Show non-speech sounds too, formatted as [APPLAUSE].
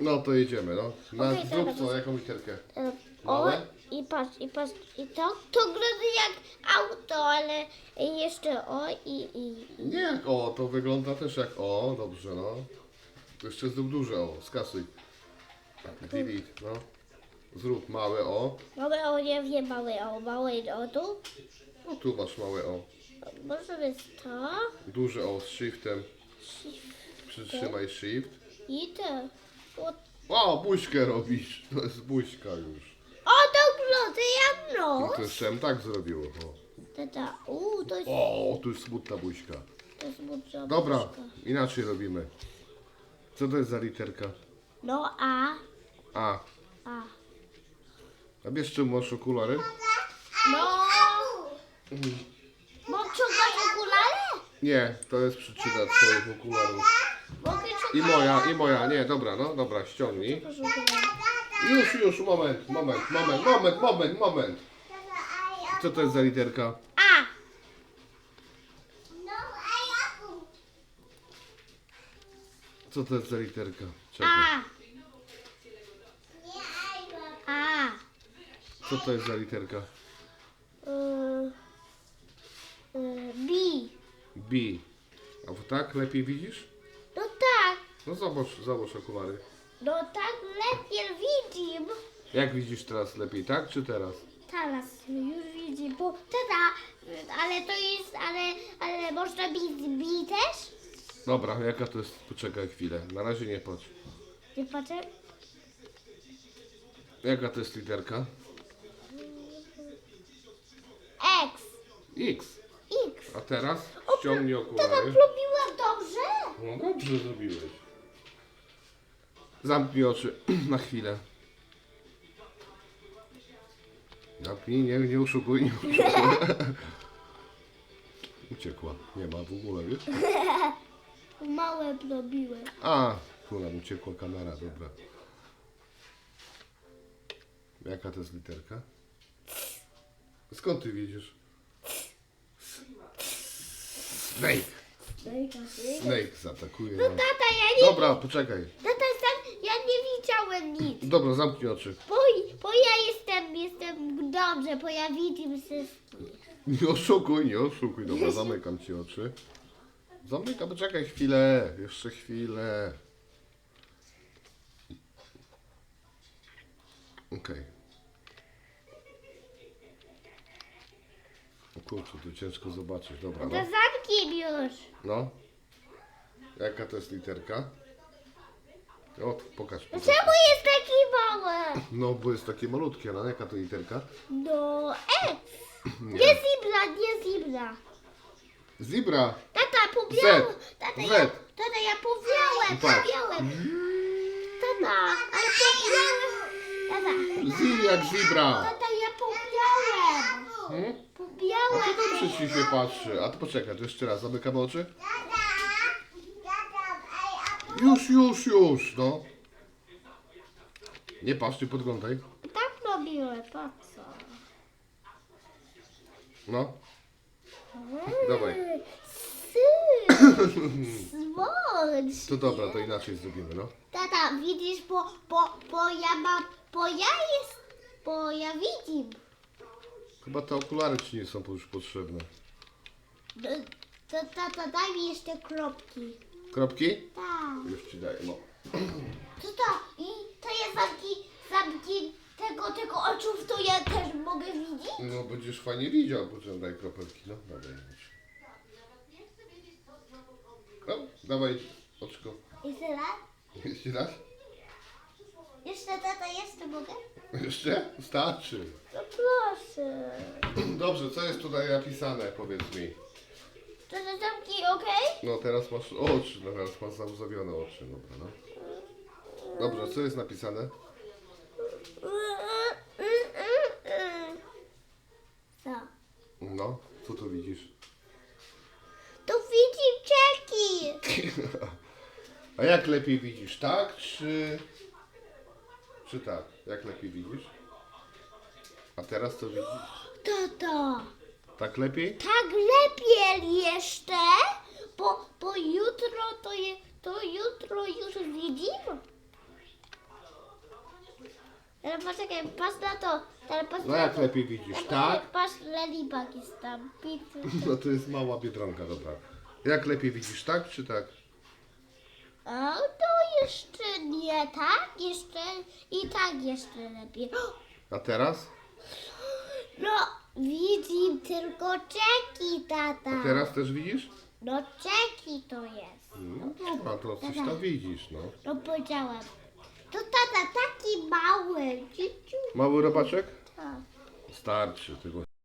No to jedziemy, no. Na, Okej, zrób dobra, co, jaką literkę? E, O Małe? i patrz, i patrz, i to? To wygląda jak auto, ale jeszcze o i, i, i. Nie jak o, to wygląda też jak o, dobrze, no. To jeszcze zrób duże o, skasuj. Delete, no. Zrób małe o. Małe o nie wiem, małe o, małe o tu. No tu masz małe o. Może być to Duże o z shiftem. Przytrzymaj shift. i to. O, buźkę robisz. [LAUGHS] To jest buźka już. o to wygląda jak nos. to jeszcze bym tak zrobiło. O, Tata, to jest, o tu jest smutna buźka. to jest budzia Dobra, inaczej robimy. Co to jest za literka? No a, A. a. A wiesz czym masz okulary? No. Mam ciągać okulary? Nie, to jest przyczyna twoich okularów. I moja, i moja. Nie, dobra, no dobra, ściągnij. Już, już, moment, moment, moment, moment, moment, moment. Co to jest za literka? A, Co to jest za literka? Czekaj. a, a. Co to jest za literka? Y, y, B. B. A tak lepiej widzisz? No tak, zobacz, zobacz okulary. no tak lepiej widzim. Jak widzisz teraz lepiej, tak czy teraz? Teraz już widzi, bo tata, ale to jest, ale, ale można bić też? Dobra, jaka to jest? Poczekaj chwilę. Na razie nie patrz. Nie patrzę. Jaka to jest literka? X. X. X. A teraz ściągnij Tata, okulary. zrobiłam dobrze? No dobrze zrobiłeś. Zamknij oczy [CLEARS THROAT] na chwilę. Zamknij, nie, nie oszukuj, nie oszukuj. [LAUGHS] Uciekła. Nie ma w ogóle, wiesz? [LAUGHS] Małe zrobiłem. A, nam uciekła kamera, dobra. Jaka to jest literka? Skąd ty widzisz? Snake. Snake zaatakuje nas. Tata, ja nie, Dobra, poczekaj. tata, nic. Dobra, zamknij oczy. Bo, bo ja jestem, jestem dobrze, bo ja widzę wszystkich. Nie oszukuj, nie oszukuj. Dobra, zamykam ci oczy. Zamykam, poczekaj chwilę. Jeszcze chwilę. Okej. O kurczę, tu ciężko zobaczyć. Dobra, To no. zamknij już. no. Jaka to jest literka? O, pokaż. pokaż. Czemu jest taki mały? No, bo jest takie malutkie, no. Jaka to literka? No, X. Nie. Nie zibra, nie zibra. Zebra. Tata, pobiałem. Z. Tata, Z. ja, tata, ja pobiałem, Patrz. pobiałem. Tata, ale pobiałem. Tata, Z jak zebra. tata, ja pobiałem. Hmm? A Pobiałem. to dobrze ci się patrzy. A to poczekaj, to jeszcze raz, zamykamy oczy. Już, już, już, no. Nie patrz, nie podglądaj. Tak robiłem, po co? No. Dawaj. Sy, Smocz. To dobra, to inaczej zrobimy, no. Tata, widzisz, bo, bo, bo ja mam, bo ja jest, bo ja widzim. Chyba te okulary ci nie są już potrzebne. To tata, daj mi jeszcze kropki. Kropki? Tak. Już ci daję, no. To to, i to jest zamki, zamki tego, tego oczów, to ja też mogę widzieć? No będziesz fajnie widział, potem daj kropelki, no. Dawaj. No, dawaj oczko. Jeszcze raz? Jeszcze raz? Jeszcze tata, jeszcze mogę? Jeszcze? Starczy. No proszę. Dobrze, co jest tutaj napisane, powiedz mi. To te zamki, okej? No teraz masz oczy, no teraz masz załzawione oczy, dobra, no. Dobrze, co jest napisane? Co? No, co tu widzisz? To widzi czeki. [LAUGHS] A jak lepiej widzisz, tak czy... Czy tak? Jak lepiej widzisz? A teraz co widzisz? Tato. Tak lepiej? Tak lepiej jeszcze, bo, bo jutro to, je, to jutro już widzimy. Ale poczekaj, patrz na to. Teraz patrz No na jak to. lepiej widzisz, tak? Patrz, Ladybug jest tam. Pizzy. [LAUGHS] No to jest mała biedronka, dobra. Jak lepiej widzisz, tak czy tak? A to jeszcze nie tak, jeszcze i tak jeszcze lepiej. [GASPS] A teraz? No, widzi tylko czeki, tata. A teraz też widzisz? No, czeki to jest. No dobra, to coś tam widzisz, no. No, powiedziałam. To tata taki mały, ciuciu. Mały robaczek? Tak. Starczy, tylko